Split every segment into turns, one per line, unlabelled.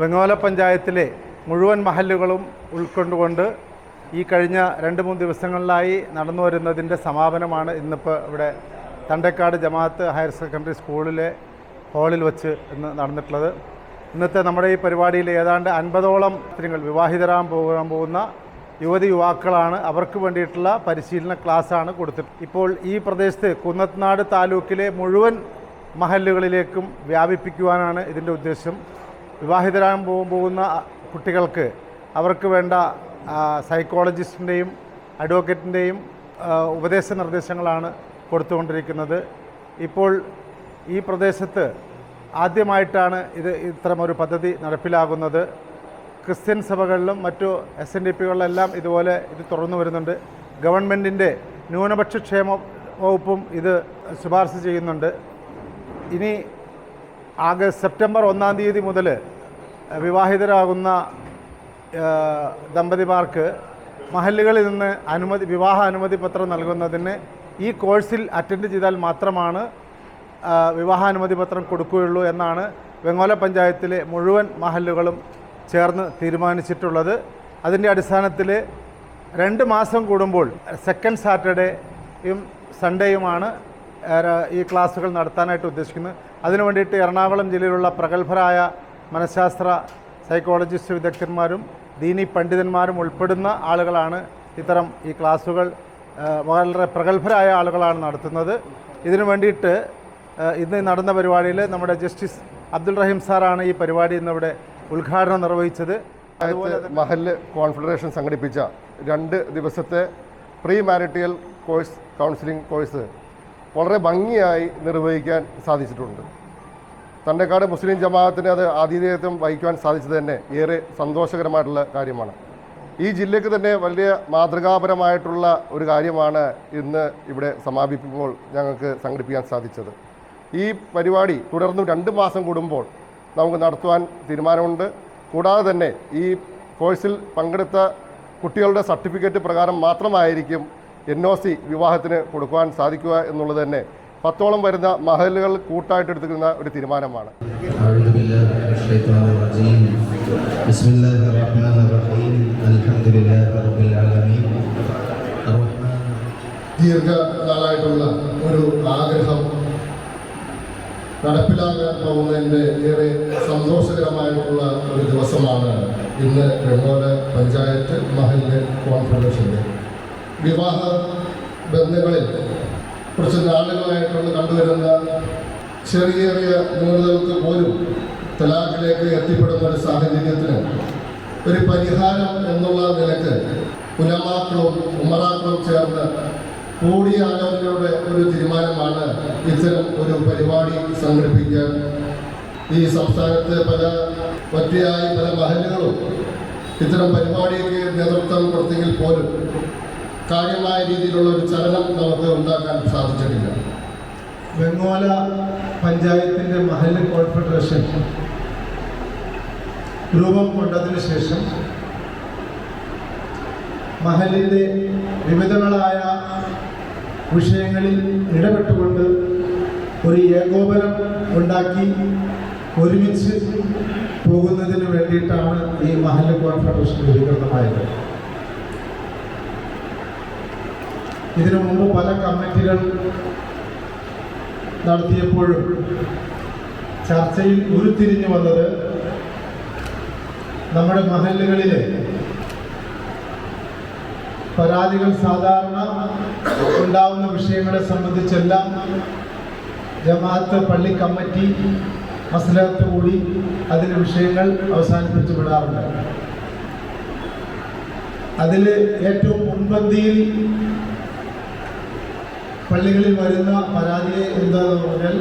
വെങ്ങോല പഞ്ചായത്തിലെ മുഴുവൻ മഹല്ലുകളും ഉൾക്കൊണ്ടുകൊണ്ട് ഈ കഴിഞ്ഞ രണ്ട് മൂന്ന് ദിവസങ്ങളിലായി നടന്നു വരുന്നതിന്റെ സമാപനമാണ് ഇന്നിപ്പോൾ ഇവിടെ തണ്ടേക്കാട് ജമാഅത്ത് ഹയർ സെക്കൻഡറി സ്കൂളിലെ ഹാളിൽ വച്ച് ഇന്ന് നടന്നിട്ടുള്ളത്. ഇന്നത്തെ നമ്മുടെ ഈ പരിപാടിയിൽ ഏതാണ്ട് അൻപതോളം സ്ത്രീകൾ വിവാഹിതരാൻ പോകാൻ പോകുന്ന യുവതി യുവാക്കളാണ്. അവർക്ക് വേണ്ടിയിട്ടുള്ള പരിശീലന ക്ലാസ്സാണ് കൊടുത്തിട്ട് ഇപ്പോൾ ഈ പ്രദേശത്ത് കുന്നത്നാട് താലൂക്കിലെ മുഴുവൻ മഹല്ലുകളിലേക്കും വ്യാപിപ്പിക്കുവാനാണ് ഇതിന്റെ ഉദ്ദേശം. വിവാഹിതരാകാൻ പോകും പോകുന്ന കുട്ടികൾക്ക് അവർക്ക് വേണ്ട സൈക്കോളജിസ്റ്റിന്റെയും അഡ്വക്കേറ്റിന്റെയും ഉപദേശ നിർദ്ദേശങ്ങളാണ് കൊടുത്തുകൊണ്ടിരിക്കുന്നത്. ഇപ്പോൾ ഈ പ്രദേശത്ത് ആദ്യമായിട്ടാണ് ഇത് ഇത്തരമൊരു പദ്ധതി നടപ്പിലാകുന്നത്. ക്രിസ്ത്യൻ സഭകളിലും മറ്റു എസ് എൻ ഡി പികളിലെല്ലാം ഇതുപോലെ ഇത് തുറന്നു വരുന്നുണ്ട്. ഗവൺമെന്റിന്റെ ന്യൂനപക്ഷ ക്ഷേമ വകുപ്പും ഇത് ശുപാർശ ചെയ്യുന്നുണ്ട്. ഇനി ആഗസ്റ്റ് സെപ്റ്റംബർ ഒന്നാം തീയതി മുതൽ വിവാഹിതരാകുന്ന ദമ്പതിമാർക്ക് മഹല്ലുകളിൽ നിന്ന് അനുമതി വിവാഹ അനുമതി പത്രം നൽകുന്നതിന് ഈ കോഴ്സിൽ അറ്റൻഡ് ചെയ്താൽ മാത്രമാണ് വിവാഹാനുമതി പത്രം കൊടുക്കുകയുള്ളൂ എന്നാണ് വെങ്ങോല പഞ്ചായത്തിലെ മുഴുവൻ മഹല്ലുകളും ചേർന്ന് തീരുമാനിച്ചിട്ടുള്ളത്. അതിന്റെ അടിസ്ഥാനത്തിൽ രണ്ട് മാസം കൂടുമ്പോൾ സെക്കൻഡ് സാറ്റർഡേയും സൺഡേയുമാണ് ഈ ക്ലാസ്സുകൾ നടത്താനായിട്ട് ഉദ്ദേശിക്കുന്നത് അതിനു വേണ്ടിയിട്ട് എറണാകുളം ജില്ലയിലുള്ള പ്രഗത്ഭരായ മനഃശാസ്ത്ര സൈക്കോളജിസ്റ്റ് വിദഗ്ധന്മാരും ദീനി പണ്ഡിതന്മാരും ഉൾപ്പെടുന്ന ആളുകളാണ് ഇത്തരം ഈ ക്ലാസ്സുകൾ വളരെ പ്രഗത്ഭരായ ആളുകളാണ് നടത്തുന്നത്. ഇതിനു വേണ്ടിയിട്ട് ഇന്ന് നടന്ന പരിപാടിയിൽ നമ്മുടെ ജസ്റ്റിസ് അബ്ദുൾ റഹീം സാറാണ് ഈ പരിപാടി ഇന്നിവിടെ ഉദ്ഘാടനം നിർവഹിച്ചത്. അതുപോലെ
മഹൽ കോൺഫെഡറേഷൻ സംഘടിപ്പിച്ച രണ്ട് ദിവസത്തെ pre marital course counselling course വളരെ ഭംഗിയായി നിർവഹിക്കാൻ സാധിച്ചിട്ടുണ്ട്. തണ്ടേക്കാട് മുസ്ലിം ജമാഅത്തിന് അത് ആതിഥേയത്വം വഹിക്കുവാൻ സാധിച്ചത് തന്നെ ഏറെ സന്തോഷകരമായിട്ടുള്ള കാര്യമാണ്. ഈ ജില്ലയ്ക്ക് തന്നെ വലിയ മാതൃകാപരമായിട്ടുള്ള ഒരു കാര്യമാണ് ഇന്ന് ഇവിടെ സമാപിക്കുമ്പോൾ ഞങ്ങൾക്ക് സംഘടിപ്പിക്കാൻ സാധിച്ചത്. ഈ പരിപാടി തുടർന്നും രണ്ട് മാസം കൂടുമ്പോൾ നമുക്ക് നടത്തുവാൻ തീരുമാനമുണ്ട്. കൂടാതെ തന്നെ ഈ കോഴ്സിൽ പങ്കെടുത്ത കുട്ടികളുടെ സർട്ടിഫിക്കറ്റ് പ്രകാരം മാത്രമായിരിക്കും എൻ ഒ സി വിവാഹത്തിന് കൊടുക്കുവാൻ സാധിക്കുക എന്നുള്ളത് തന്നെ പത്തോളം വരുന്ന മഹലുകൾ കൂട്ടായിട്ട് എടുത്തിരുന്ന ഒരു തീരുമാനമാണ്. ദീർഘകാലമായിട്ടുള്ള ഒരു ആഗ്രഹം നടപ്പിലാകാൻ പോകുന്നതിന്റെ ഏറെ സന്തോഷകരമായിട്ടുള്ള ഒരു ദിവസമാണ് ഇന്ന് വെങ്ങോല പഞ്ചായത്ത് മഹലിന്റെ കോൺഫറൻസിന്റെ വിവാഹ ബന്ധങ്ങളിൽ കുറച്ച് നാളുകളായിട്ടുണ്ട് കണ്ടുവരുന്ന ചെറിയ ചെറിയ ന്യൂനതകൾക്ക് പോലും തലാഖിലേക്ക് എത്തിപ്പെടുന്ന ഒരു സാഹചര്യത്തിന് ഒരു പരിഹാരം എന്നുള്ള നിലയ്ക്ക് ഉലമാക്കളും ഉമറാക്കളും ചേർന്ന് കൂടിയ ആലോചനയുടെ ഒരു തീരുമാനമാണ് ഇത്തരം ഒരു പരിപാടി സംഘടിപ്പിക്കാൻ ഈ സംസ്ഥാനത്ത് പല ഒറ്റയായി പല മഹലുകളും ഇത്തരം പരിപാടിക്ക് നേതൃത്വം കൊടുത്തെങ്കിൽ പോലും കാര്യമായ രീതിയിലുള്ള ഒരു ചലനം നമുക്ക് ഉണ്ടാക്കാൻ സാധിച്ചിട്ടില്ല.
വെങ്ങോല പഞ്ചായത്തിന്റെ മഹല്ല് കോൺഫെഡറേഷൻ രൂപം കൊണ്ടതിനു ശേഷം മഹലിന്റെ വിവിധങ്ങളായ വിഷയങ്ങളിൽ ഇടപെട്ടുകൊണ്ട് ഒരു ഏകോപനം ഉണ്ടാക്കി ഒരുമിച്ച് പോകുന്നതിന് വേണ്ടിയിട്ടാണ് ഈ മഹല്ല് കോൺഫെഡറേഷൻ രൂപീകൃതമായത് ഇതിനു മുമ്പ് പല കമ്മിറ്റികൾ നടത്തിയപ്പോഴും ചർച്ചയിൽ ഉരുത്തിരിഞ്ഞു വന്നത് നമ്മുടെ മഹല്ലുകളിലെ പരാതികൾ സാധാരണ ഉണ്ടാവുന്ന വിഷയങ്ങളെ സംബന്ധിച്ചെല്ലാം ജമാഅത്ത് പള്ളി കമ്മിറ്റി മസലത്ത് കൂടി അതിന്റെ വിഷയങ്ങൾ അവസാനിപ്പിച്ചു വിടാറുണ്ട്. അതിൽ ഏറ്റവും മുൻപന്തിയിൽ പള്ളികളിൽ വരുന്ന പരാതിയെ എന്താണെന്ന് പറഞ്ഞാൽ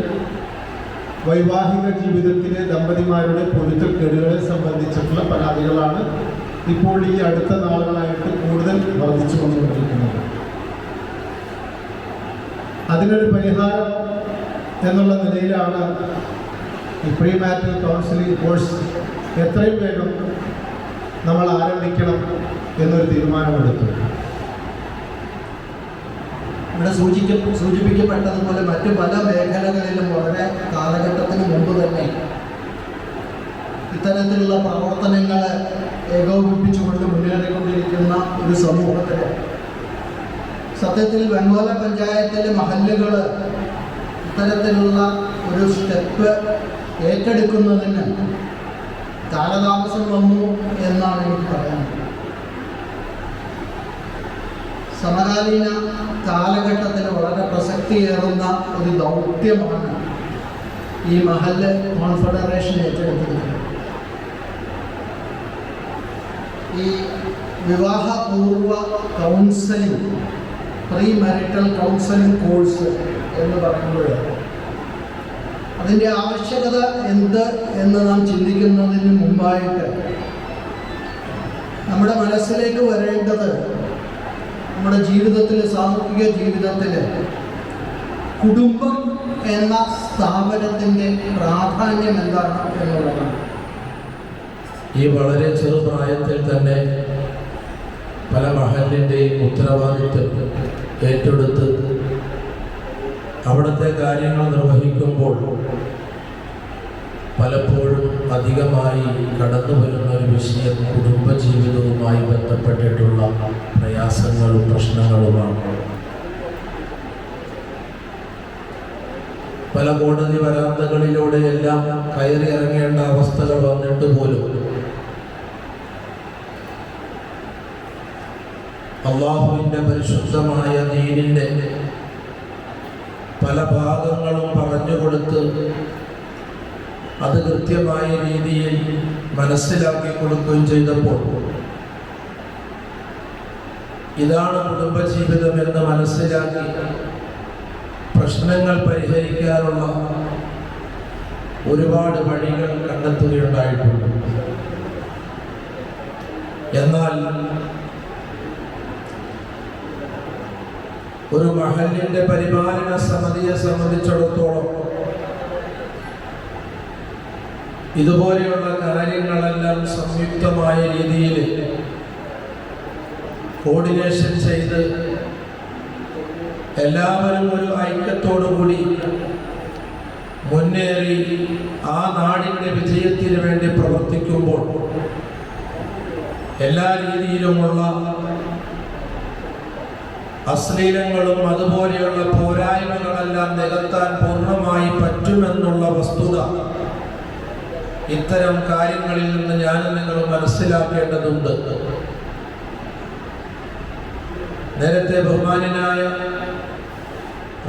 വൈവാഹിക ജീവിതത്തിലെ ദമ്പതിമാരുടെ പൊരുത്തക്കേടുകളെ സംബന്ധിച്ചിട്ടുള്ള പരാതികളാണ് ഇപ്പോൾ ഈ അടുത്ത നാളുകളായിട്ട് കൂടുതൽ വർദ്ധിച്ചു വന്നുകൊണ്ടിരിക്കുന്നത്. അതിനൊരു പരിഹാരം എന്നുള്ള നിലയിലാണ് ഈ പ്രീ മാറ്റൽ കൗൺസിലിംഗ് കോഴ്സ് എത്രയും വേഗം നമ്മൾ ആരംഭിക്കണം എന്നൊരു തീരുമാനമെടുത്തു
ഇവിടെ സൂചിക്ക സൂചിപ്പിക്കപ്പെട്ടതുപോലെ മറ്റു പല മേഖലകളിലും വളരെ കാലഘട്ടത്തിന് മുമ്പ് തന്നെ ഇത്തരത്തിലുള്ള പ്രവർത്തനങ്ങൾ ഏകോപിപ്പിച്ചുകൊണ്ട് മുന്നേറിക്കൊണ്ടിരിക്കുന്ന ഒരു സമൂഹത്തിൽ സത്യത്തിൽ വെങ്കോല പഞ്ചായത്തിലെ മഹല്ലുകൾ ഇത്തരത്തിലുള്ള ഒരു സ്റ്റെപ്പ് ഏറ്റെടുക്കുന്നതിന് കാലതാമസം വന്നു എന്നാണ് എനിക്ക് പറയുന്നത് സമകാലീന കാലഘട്ടത്തിൽ വളരെ പ്രസക്തിയേറുന്ന ഒരു ദൗത്യമാണ് ഈ മഹല്ല് കോൺഫെഡറേഷൻ ഏറ്റെടുത്തിരിക്കുന്നത്. ഈ വിവാഹപൂർവ counselling pre marital counselling course എന്ന് പറയുമ്പോൾ അതിന്റെ ആവശ്യകത എന്ത് എന്ന് നാം ചിന്തിക്കുന്നതിന് മുമ്പായിട്ട് നമ്മുടെ മനസ്സിലേക്ക് വരേണ്ടത് നമ്മുടെ ജീവിതത്തിൽ സാമൂഹിക ജീവിതത്തിൽ കുടുംബം എന്ന സ്ഥാപനത്തിന്റെ പ്രാധാന്യം എന്താണ് എന്നുള്ളതാണ്.
ഈ വളരെ ചെറുപ്രായത്തിൽ തന്നെ പല മഹലിന്റെയും ഉത്തരവാദിത്വം ഏറ്റെടുത്ത് അവിടുത്തെ കാര്യങ്ങൾ നിർവഹിക്കുമ്പോൾ പലപ്പോഴും അധികമായി കടന്നു വരുന്ന ഒരു വിഷയം കുടുംബജീവിതവുമായി ബന്ധപ്പെട്ടിട്ടുള്ള പ്രയാസങ്ങളും പ്രശ്നങ്ങളുമാണ്. പല കോടതി വരാന്തകളിലൂടെ എല്ലാം കയറി ഇറങ്ങേണ്ട അവസ്ഥകൾ വന്നിട്ട് പോലും അള്ളാഹുവിന്റെ പരിശുദ്ധമായ ദീനിന്റെ പല ഭാഗങ്ങളും പറഞ്ഞു കൊടുത്ത് അത് കൃത്യമായ രീതിയിൽ മനസ്സിലാക്കി കൊടുക്കുകയും ചെയ്തപ്പോൾ ഇതാണ് കുടുംബജീവിതം എന്ന് മനസ്സിലാക്കി പ്രശ്നങ്ങൾ പരിഹരിക്കാനുള്ള ഒരുപാട് വഴികൾ കണ്ടെത്തുകയുണ്ടായിട്ടുണ്ട്. എന്നാൽ ഒരു മഹലിന്റെ പരിപാലന സമിതിയെ സംബന്ധിച്ചിടത്തോളം ഇതുപോലെയുള്ള കാര്യങ്ങളെല്ലാം സംയുക്തമായ രീതിയിൽ കോർഡിനേഷൻ ചെയ്ത് എല്ലാവരും ഒരു ഐക്യത്തോടു കൂടി മുന്നേറി ആ നാടിന്റെ വിജയത്തിന് വേണ്ടി പ്രവർത്തിക്കുമ്പോൾ എല്ലാ രീതിയിലുമുള്ള അശ്ലീലങ്ങളും അതുപോലെയുള്ള പോരായ്മകളെല്ലാം നികത്താൻ പൂർണമായി പറ്റുമെന്നുള്ള വസ്തുത ഇത്തരം കാര്യങ്ങളിൽ നിന്ന് ഞാനും നിങ്ങൾ മനസ്സിലാക്കേണ്ടതുണ്ട്. നേരത്തെ ബഹുമാനായ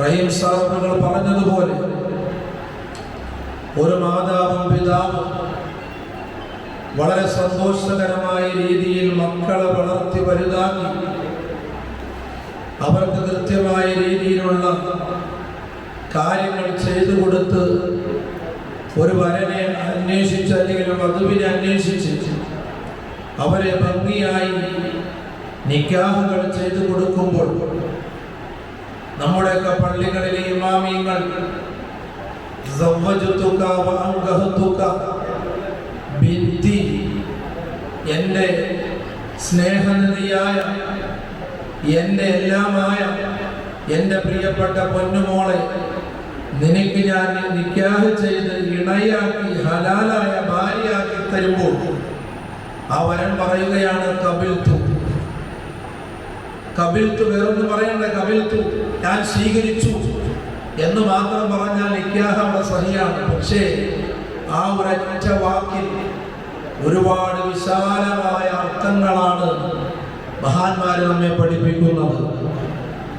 റഹീം സാറുകൾ പറഞ്ഞതുപോലെ ഒരു മാതാവും പിതാവും വളരെ സന്തോഷകരമായ രീതിയിൽ മക്കളെ വളർത്തി വലുതാക്കി അവർക്ക് കൃത്യമായ രീതിയിലുള്ള കാര്യങ്ങൾ ചെയ്തു കൊടുത്ത് ഒരു വരനെ അന്വേഷിച്ച് അല്ലെങ്കിൽ വധുവിനെ അന്വേഷിച്ച് അവരെ ഭംഗിയായി നിക്കാഹുകൾ ചെയ്തു കൊടുക്കുമ്പോൾ നമ്മുടെയൊക്കെ പള്ളികളിലെ ഇമാമിയങ്ങൾ എന്റെ എന്റെ സ്നേഹനിധിയായ എന്റെ എല്ലാമായ എന്റെ പ്രിയപ്പെട്ട പൊന്നുമോളെ നിനക്ക് ഞാൻ നിക്കാഹ് ചെയ്ത് ഇണയാക്കി ഹലാലായ ഭാര്യയാക്കി തരുമ്പോൾ ആ വരൻ പറയുകയാണ് കബിൽത്തു കബിൽത്തു വേറൊന്നും പറയണ്ട കബിൽത്തു ഞാൻ സ്വീകരിച്ചു. എന്ന് മാത്രം പറഞ്ഞാൽ നിക്കാഹ് അവിടെ സഹിയാണ്. പക്ഷേ ആ ഒരൊറ്റ വാക്കിൽ ഒരുപാട് വിശാലമായ അർത്ഥങ്ങളാണ് മഹാന്മാര് നമ്മെ പഠിപ്പിക്കുന്നത്.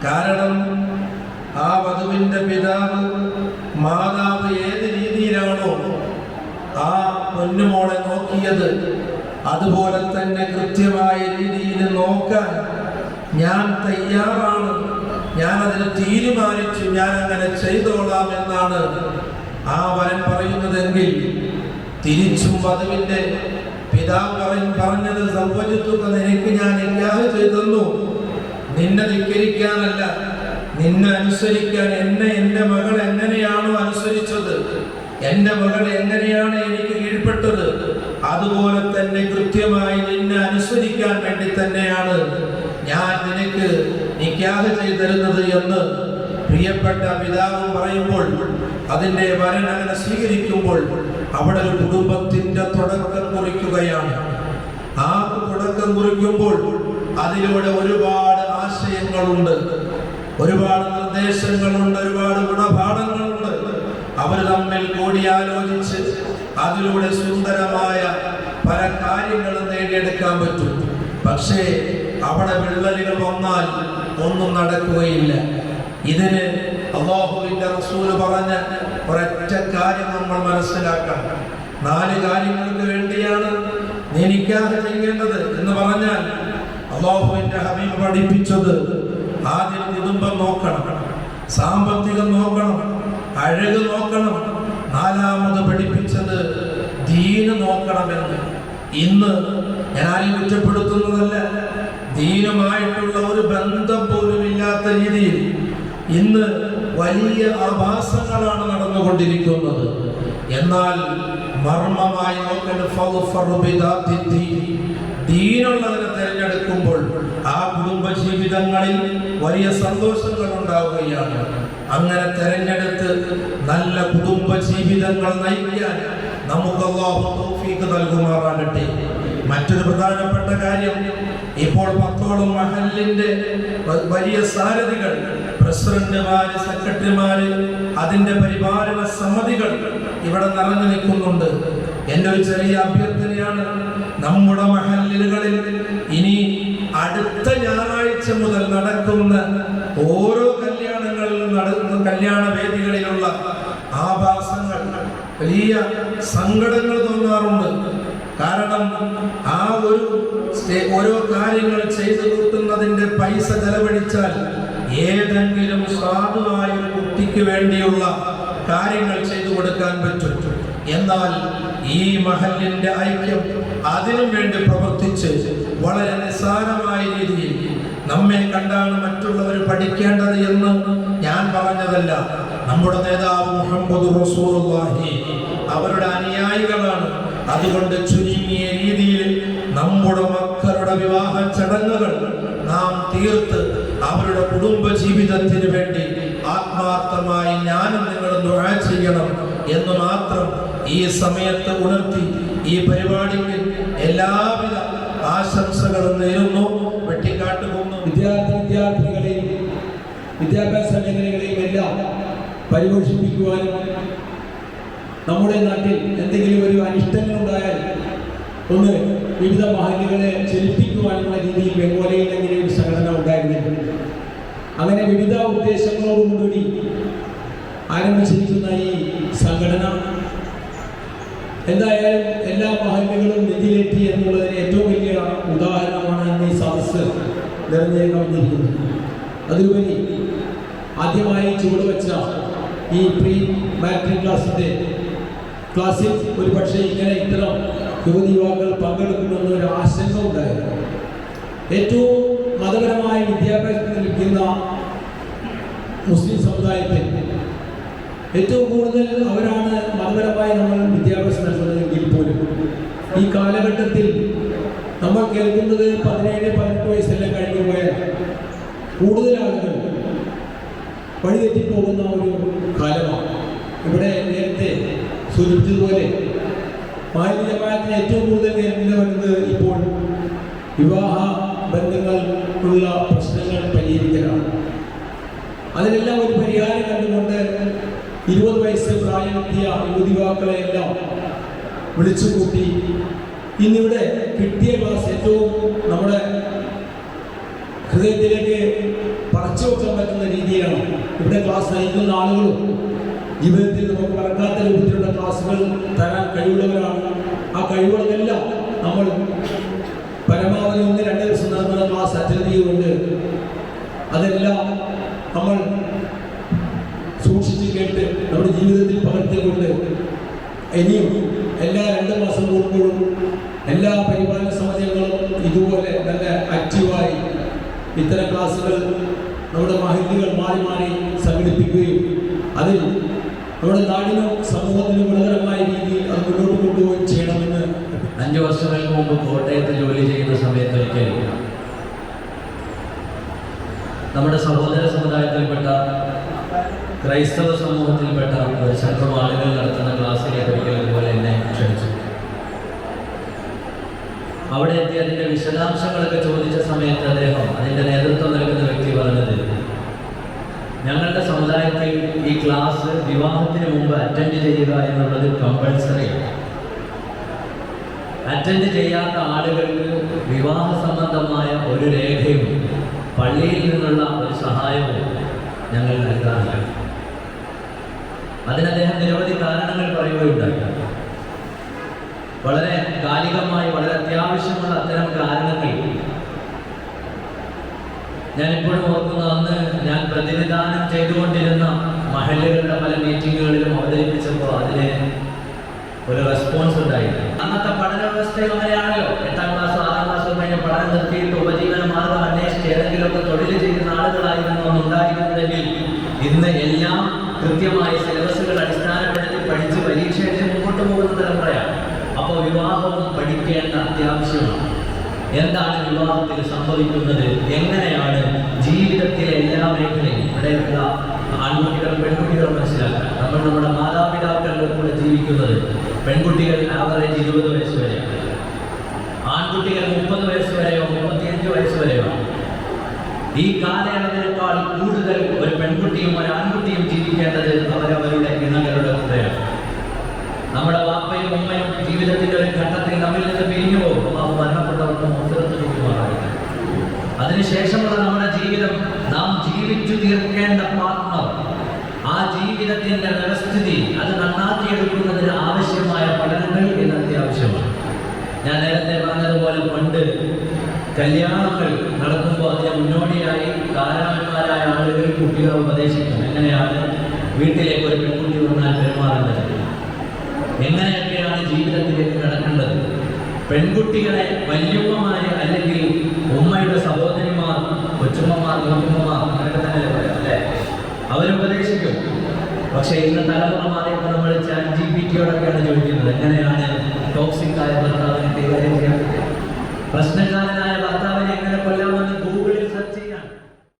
കാരണം ആ വധുവിന്റെ പിതാവ് മാതാവ് ഏത് രീതിയിലാണോ ആ പൊന്നുമോളെ നോക്കിയത് അതുപോലെ തന്നെ കൃത്യമായ രീതിയിൽ നോക്കാൻ ഞാൻ തയ്യാറാണ്. ഞാൻ അതിന് തീരുമാനിച്ചു ഞാൻ അങ്ങനെ ചെയ്തോളാം എന്നാണ് ആ വരൻ പറയുന്നതെങ്കിൽ തിരിച്ചും വധുവിന്റെ പിതാവ് പറഞ്ഞത് സംഭവിച്ചു നിനക്ക് ഞാൻ ഇല്ലാതെ ചെയ്തെന്നു? നിന്നെ ധിക്കരിക്കാനല്ല. നിന്നെ അനുസരിക്കാൻ എന്നെ എന്റെ മകൾ എങ്ങനെയാണോ അനുസരിച്ചത്? എന്റെ മകൾ എങ്ങനെയാണ് എനിക്ക് കീഴ്പ്പെട്ടത്? അതുപോലെ തന്നെ കൃത്യമായി നിന്നെ അനുസരിക്കാൻ വേണ്ടി തന്നെയാണ് ഞാൻ നിനക്ക് നിക്കാഹ് ചെയ്തിരുന്നത് എന്ന് പ്രിയപ്പെട്ട പിതാവ് പറയുമ്പോൾ അതിന്റെ വരൻ അങ്ങനെ സ്വീകരിക്കുമ്പോൾ അവിടെ ഒരു കുടുംബത്തിന്റെ തുടക്കം കുറിക്കുകയാണ്. ആ തുടക്കം കുറിക്കുമ്പോൾ അതിലൂടെ ഒരുപാട് ആശയങ്ങളുണ്ട്. ഒരുപാട് നിർദ്ദേശങ്ങളുണ്ട് ഒരുപാട് ഗുണപാഠങ്ങളുണ്ട്. അവർ തമ്മിൽ കൂടിയാലോചിച്ച് അതിലൂടെ സുന്ദരമായ പല കാര്യങ്ങളും നേടിയെടുക്കാൻ പറ്റും. പക്ഷേ അവിടെ വിള്ളലുകൾ വന്നാൽ ഒന്നും നടക്കുകയില്ല. ഇതിന് അള്ളാഹുവിന്റെ റസൂൽ പറഞ്ഞ ഒരൊറ്റ കാര്യം നമ്മൾ മനസ്സിലാക്കണം. നാല് കാര്യങ്ങൾക്ക് വേണ്ടിയാണ് നീ നിക്കാഹ് ചെയ്യേണ്ടത് എന്ന് പറഞ്ഞാൽ അള്ളാഹുവിന്റെ ഹബീബ് പഠിപ്പിച്ചത് ആദ്യം കുടുംബം നോക്കണം. സാമ്പത്തികം നോക്കണം. അഴക് നോക്കണം. നാലാമത് പഠിപ്പിച്ചത് ദീന് നോക്കണമെന്ന്. ഇന്ന് ഞാൻ ആരും കുറ്റപ്പെടുത്തുന്നതല്ല. ദീനുമായിട്ടുള്ള ഒരു ബന്ധം പോലും ഇല്ലാത്ത രീതിയിൽ ഇന്ന് വലിയ ആഭാസങ്ങളാണ് നടന്നുകൊണ്ടിരിക്കുന്നത്. എന്നാൽ മർമ്മമായി. ദീനുള്ളതിനെ തിരഞ്ഞെടുക്കുമ്പോൾ ആ കുടുംബ ജീവിതങ്ങളിൽ വലിയ സന്തോഷങ്ങൾ ഉണ്ടാവുകയാണ് അങ്ങനെ തിരഞ്ഞെടുത്ത് നല്ല കുടുംബ ജീവിതങ്ങൾ നയിക്കാൻ നമുക്ക് അള്ളാഹു തൗഫീഖ് നൽകുമാറാകട്ടെ മറ്റൊരു പ്രധാനപ്പെട്ട കാര്യം ഇപ്പോൾ പത്തോളം മഹലിന്റെ വലിയ സാരഥികൾ പ്രസിഡന്റുമാര് സെക്രട്ടറിമാര് അതിന്റെ പരിപാലന സമിതികൾ ഇവിടെ നിറഞ്ഞു നിൽക്കുന്നുണ്ട്. എന്റെ ഒരു ചെറിയ അഭ്യർത്ഥനയാണ് നമ്മുടെ മഹല്ലുകളിൽ ഇനി അടുത്ത ഞായറാഴ്ച മുതൽ നടക്കുന്ന ഓരോ കല്യാണങ്ങളിലും നടക്കുന്ന കല്യാണ വേദികളിലുള്ള ആഭാസങ്ങൾ വലിയ സങ്കടങ്ങൾ തോന്നാറുണ്ട്. കാരണം ആ ഒരു ഓരോ കാര്യങ്ങൾ ചെയ്തു കൊടുക്കുന്നതിന്റെ പൈസ ചെലവഴിച്ചാൽ ഏതെങ്കിലും സാധുവായ ഒരു കുട്ടിക്ക് വേണ്ടിയുള്ള കാര്യങ്ങൾ ചെയ്തു കൊടുക്കാൻ പറ്റും. എന്നാൽ ഈ മഹലിന്റെ ഐക്യം അതിനു വേണ്ടി പ്രവർത്തിച്ച് വളരെ നിസ്സാരമായ രീതിയിൽ നമ്മെ കണ്ടാണ് മറ്റുള്ളവർ പഠിക്കേണ്ടത് എന്ന് ഞാൻ പറഞ്ഞതല്ല. നമ്മുടെ നേതാവ് മുഹമ്മദ് റസൂലുള്ളാഹി അവരുടെ അനുയായികളാണ്. അതുകൊണ്ട് ചുരുങ്ങിയ രീതിയിൽ നമ്മുടെ മക്കളുടെ വിവാഹ ചടങ്ങുകൾ നാം തീർത്ത് അവരുടെ കുടുംബ ജീവിതത്തിന് വേണ്ടി ആത്മാർത്ഥമായി ഞാനും നിങ്ങൾ ദുആ ചെയ്യണം എന്ന് മാത്രം ഈ സമയത്ത് ഉണർത്തി ഈ പരിപാടിക്ക് എല്ലാവിധ ആശംസകളും നേരുന്നു. വെട്ടിക്കാട്ട് പോകുന്നു
വിദ്യാർത്ഥി വിദ്യാർത്ഥികളെയും വിദ്യാഭ്യാസ മേഖലകളെയും എല്ലാം പരിപോഷിപ്പിക്കുവാനും നമ്മുടെ നാട്ടിൽ എന്തെങ്കിലും ഒരു അനിഷ്ടങ്ങൾ ഉണ്ടായാൽ ഒന്ന് വിവിധ മഹലുകളെ ചലിപ്പിക്കുവാനുള്ള രീതിയിൽ ബംഗോലയിൽ അങ്ങനെ ഒരു സംഘടന ഉണ്ടായിരുന്നിട്ടുണ്ട്. അങ്ങനെ വിവിധ ഉദ്ദേശങ്ങളോടുകൂടി ആരംഭിച്ചിരിക്കുന്ന ഈ സംഘടന എന്തായാലും എല്ലാ മഹല്ലുകളും നെഞ്ചിലേറ്റി എന്നുള്ളതിന് ഏറ്റവും വലിയ ഉദാഹരണമാണ് ഈ സദസ്സ് നിറഞ്ഞേ കവിഞ്ഞിരിക്കുന്നത് അതിലുപരി ആദ്യമായി ചുവടുവെച്ച ഈ പ്രീ മാട്രിക് ക്ലാസിന്റെ ക്ലാസ്സിൽ ഒരു പക്ഷേ ഇങ്ങനെ ഇത്തരം യുവതി യുവാക്കൾ പങ്കെടുക്കുമെന്ന ഒരു ആശങ്ക ഉണ്ടായിരുന്നു. ഏറ്റവും മതപരമായ വിദ്യാഭ്യാസത്തിന് ലഭിക്കുന്ന മുസ്ലിം സമുദായത്തിൽ ഏറ്റവും കൂടുതൽ അവരാണ് മതപരമായി നമ്മൾ വിദ്യാഭ്യാസം നൽകുന്നതെങ്കിൽ പോലും ഈ കാലഘട്ടത്തിൽ നമ്മൾ കേൾക്കുന്നത് പതിനേഴ് പതിനെട്ട് വയസ്സെല്ലാം കഴിഞ്ഞു പോയ കൂടുതൽ ആളുകൾ വഴിതെറ്റിപ്പോകുന്ന ഒരു കാലമാണ്. ഇവിടെ നേരത്തെ സൂചിപ്പിച്ചതുപോലെ മാലിന്യ ജമാഅത്തിന് ഏറ്റവും കൂടുതൽ നേരിടേണ്ടി വരുന്നത് ഇപ്പോൾ വിവാഹ ബന്ധങ്ങളുള്ള പ്രശ്നങ്ങൾ പരിഹരിക്കലാണ്. അതിനെല്ലാം ഒരു പരിഹാരം കണ്ടുകൊണ്ട് ഇരുപത് വയസ്സ് പ്രായമെത്തിയ യുവതിവാക്കളെ എല്ലാം വിളിച്ചു കൂട്ടി ഇന്നിവിടെ കിട്ടിയ ക്ലാസ് ഏറ്റവും നമ്മുടെ ഹൃദയത്തിലേക്ക് പറിച്ചു വെക്കാൻ പറ്റുന്ന രീതിയിലാണ്. ഇവിടെ ക്ലാസ് നയിക്കുന്ന ആളുകളും ജീവിതത്തിൽ നമുക്ക് മറക്കാത്ത രൂപത്തിലുള്ള ക്ലാസുകൾ തരാൻ കഴിവുള്ളവരാണ്. ആ കഴിവുകളെല്ലാം നമ്മൾ പരമാവധി ഒന്ന് രണ്ട് ദിവസം നടത്തുന്ന ക്ലാസ് അറ്റൻഡ് ചെയ്തുകൊണ്ട് അതെല്ലാം നമ്മൾ സൂക്ഷിച്ച് കേട്ട് നമ്മുടെ ജീവിതത്തിൽ പകർത്തിക്കൊണ്ട് ഇനിയും എല്ലാ രണ്ട് മാസം കൂടുമ്പോഴും എല്ലാ പരിപാലന സമിതികളും ഇതുപോലെ നല്ല ആക്റ്റീവായി ഇത്തരം ക്ലാസ്സുകൾ നമ്മുടെ മാഹിതികൾ മാറി മാറി സംഘടിപ്പിക്കുകയും അതിൽ നമ്മുടെ നാടിനും സമൂഹത്തിനും ഗുണകരമായ രീതിയിൽ അത് മുന്നോട്ട് കൊണ്ടുപോവുകയും ചെയ്യണമെന്ന്
അഞ്ചു വർഷങ്ങൾക്ക് മുമ്പ് കോട്ടയത്ത് ജോലി ചെയ്യുന്ന സമയത്തൊക്കെ നമ്മുടെ സഹോദര സമുദായത്തിൽപ്പെട്ട ക്രൈസ്തവ സമൂഹത്തിൽപ്പെട്ട ഒരു സംഘം ആളുകൾ നടത്തുന്ന ക്ലാസ്സിലേക്ക് ഒരിക്കൽ ഇതുപോലെ എന്നെ ക്ഷണിച്ചു. അവിടെ എത്തി അതിന്റെ വിശദാംശങ്ങളൊക്കെ ചോദിച്ച സമയത്ത് അദ്ദേഹം അതിന്റെ നേതൃത്വം നൽകുന്ന വ്യക്തി പറഞ്ഞത് ഞങ്ങളുടെ സമുദായത്തിൽ ഈ ക്ലാസ് വിവാഹത്തിന് മുമ്പ് അറ്റൻഡ് ചെയ്യുക എന്നുള്ളത് കമ്പൾസറിയാണ് അറ്റൻഡ് ചെയ്യാത്ത ആളുകൾക്ക് വിവാഹ സംബന്ധമായ ഒരു രേഖയും പള്ളിയിൽ നിന്നുള്ള ഒരു സഹായവും ഞങ്ങൾ നൽകാറില്ല. അതിന് അദ്ദേഹം നിരവധി കാരണങ്ങൾ പറയുകയുണ്ടായി. വളരെ കാലികമായി വളരെ അത്യാവശ്യമുള്ള അത്തരം കാരണങ്ങൾ ഞാൻ ഇപ്പോഴും ഓർക്കുന്നത് അന്ന് ഞാൻ പ്രതിനിധാനം ചെയ്തുകൊണ്ടിരുന്ന മഹല്ലുകളുടെ പല മീറ്റിങ്ങുകളിലും അവതരിപ്പിച്ചപ്പോൾ അതിന് ഒരു റെസ്പോൺസ് ഉണ്ടായി അന്നത്തെ പഠന വ്യവസ്ഥ അങ്ങനെയാണല്ലോ. എട്ടാം ക്ലാസ് ആറാം ക്ലാസ് കഴിഞ്ഞ് പഠനം നിർത്തിയിട്ട് ഉപജീവന മാർഗം അന്വേഷിച്ച് ഏതെങ്കിലുമൊക്കെ തൊഴിൽ ചെയ്യുന്ന ആളുകളായിരുന്നു അന്ന് ഉണ്ടായിരുന്നതെങ്കിൽ ഇന്ന് എല്ലാം കൃത്യമായി സിലബസുകൾ അടിസ്ഥാനപ്പെടുത്തി പഠിച്ച് പരീക്ഷ മുമ്പോട്ട് പോകുന്ന തലമുറയാണ് അപ്പോൾ വിവാഹവും പഠിക്കേണ്ട അത്യാവശ്യമാണ്. എന്താണ് വിവാഹത്തിൽ സംഭവിക്കുന്നത്? എങ്ങനെയാണ് ജീവിതത്തിലെ എല്ലാ മേഖലയും? ഇവിടെയുള്ള ആൺകുട്ടികളും പെൺകുട്ടികളും മനസ്സിലാക്കുക നമ്മൾ നമ്മുടെ മാതാപിതാക്കളുടെ കൂടെ ജീവിക്കുന്നത് പെൺകുട്ടികൾ ആവറേജ് ഇരുപത് വയസ്സ് വരെയാണ്. ആൺകുട്ടികൾ മുപ്പത് വയസ്സ് വരെയോ മുപ്പത്തിയഞ്ച് വയസ്സ് വരെയോ? ഈ കാലയളവിനേക്കാൾ കൂടുതൽ ഒരു പെൺകുട്ടിയും ഒരു ആൺകുട്ടിയും ജീവിക്കേണ്ടത് അവരവരുടെ അതിനുശേഷമുള്ള നമ്മുടെ ജീവിതം നാം ജീവിച്ചു തീർക്കേണ്ട പാർട്ട്ണർ ആ ജീവിതത്തിന്റെ വ്യവസ്ഥിതി അത് നന്നാക്കിയെടുക്കുന്നതിന് ആവശ്യമായ പഠനങ്ങൾ ഇന്ന് അത്യാവശ്യമാണ്. ഞാൻ നേരത്തെ പറഞ്ഞതുപോലെ പണ്ട് കല്യാണങ്ങൾ നടക്കുമ്പോൾ അതിന് മുന്നോടിയായി ധാരാളന്മാരായ ആളുകൾ കുട്ടികളെ ഉപദേശിക്കും. എങ്ങനെയാണ് വീട്ടിലേക്ക് ഒരു പെൺകുട്ടി വന്നാൽ പെരുമാറേണ്ടത്? എങ്ങനെയൊക്കെയാണ് ജീവിതത്തിലേക്ക് കടക്കേണ്ടത് പെൺകുട്ടികളെ വല്യമ്മമാര് അല്ലെങ്കിൽ ഉമ്മയുടെ സഹോദരിമാർ കൊച്ചുമ്മമാർ മൂത്തുമ്മമാർ അങ്ങനെയൊക്കെ തന്നെ പറയാം അല്ലേ? അവരുപദേശിക്കും പക്ഷേ ഇന്ന് തലമുറ മാറിയപ്പോൾ നമ്മൾ ചാറ്റ് ജി പി ടിയോടൊക്കെയാണ് ചോദിക്കുന്നത്. എങ്ങനെയാണ് ടോക്സിക് ആയ ഭർത്താവിനെ കൈകാര്യം ചെയ്യാൻ? പ്രശ്നക്കാർ